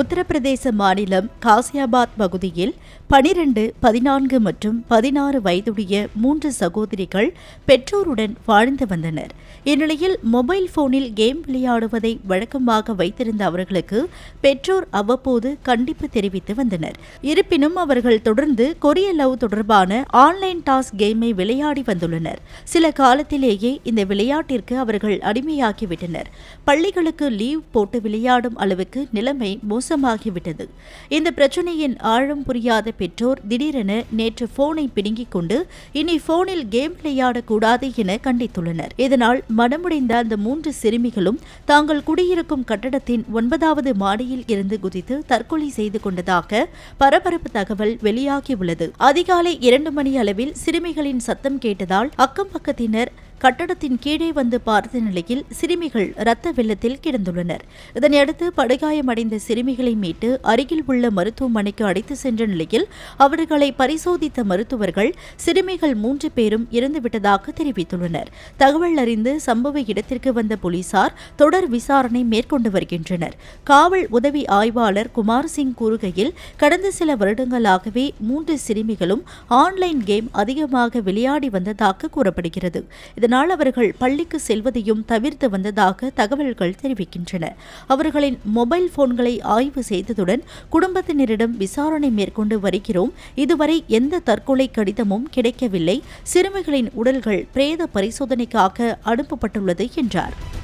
உத்தரப்பிரதேச மாநிலம் காசியாபாத் பகுதியில் பனிரெண்டு பதினான்கு மற்றும் பதினாறு வயதுடைய மூன்று சகோதரிகள் பெற்றோருடன் வாழ்ந்து வந்தனர். இந்நிலையில் மொபைல் போனில் கேம் விளையாடுவதை வழக்கமாக வைத்திருந்த அவர்களுக்கு பெற்றோர் அவ்வப்போது கண்டிப்பு தெரிவித்து வந்தனர். இருப்பினும் அவர்கள் தொடர்ந்து கொரிய லவ் தொடர்பான ஆன்லைன் டாஸ் கேமை விளையாடி வந்துள்ளனர். சில காலத்திலேயே இந்த விளையாட்டிற்கு அவர்கள் அடிமையாகிவிட்டனர். பள்ளிகளுக்கு லீவ் போட்டு விளையாடும் அளவுக்கு நிலைமை மோசமாகிவிட்டது. இந்த பிரச்சனையின் ஆழம் புரியாத பெற்றோர் திடீரென நேற்று போனை பிடுங்கிக் கொண்டு இனி போனில் கேம் விளையாடக்கூடாது என கண்டித்துள்ளனர். இதனால் மனமுடைந்த அந்த மூன்று சிறுமிகளும் தாங்கள் குடியிருக்கும் கட்டடத்தின் ஒன்பதாவது மாடியில் இருந்து குதித்து தற்கொலை செய்து கொண்டதாக பரபரப்பு தகவல் வெளியாகியுள்ளது. அதிகாலை இரண்டு மணி அளவில் சிறுமிகளின் சத்தம் கேட்டதால் அக்கம் பக்கத்தினர் கட்டடத்தின் கீழே வந்து பார்த்த நிலையில் சிறுமிகள் இரத்த வெள்ளத்தில் கிடந்துள்ளனர். இதனையடுத்து படுகாயமடைந்த சிறுமிகளை மீட்டு அருகில் உள்ள மருத்துவமனைக்கு அழைத்து சென்ற நிலையில் அவர்களை பரிசோதித்த மருத்துவர்கள் சிறுமிகள் மூன்று பேரும் இறந்துவிட்டதாக தெரிவித்துள்ளனர். தகவல் அறிந்து சம்பவ இடத்திற்கு வந்த போலீசார் தொடர் விசாரணை மேற்கொண்டு வருகின்றனர். காவல் உதவி ஆய்வாளர் குமார் சிங் கூறுகையில் கடந்த சில வருடங்களாகவே மூன்று சிறுமிகளும் ஆன்லைன் கேம் அதிகமாக விளையாடி வந்ததாக கூறப்படுகிறது. அதனால் அவர்கள் பள்ளிக்கு செல்வதையும் தவிர்த்து வந்ததாக தகவல்கள் தெரிவிக்கின்றன. அவர்களின் மொபைல் போன்களை ஆய்வு செய்ததுடன் குடும்பத்தினரிடம் விசாரணை மேற்கொண்டு வருகிறோம். இதுவரை எந்த தற்கொலை கடிதமும் கிடைக்கவில்லை. சிறுமிகளின் உடல்கள் பிரேத பரிசோதனைக்காக அனுப்பப்பட்டுள்ளது என்றார்.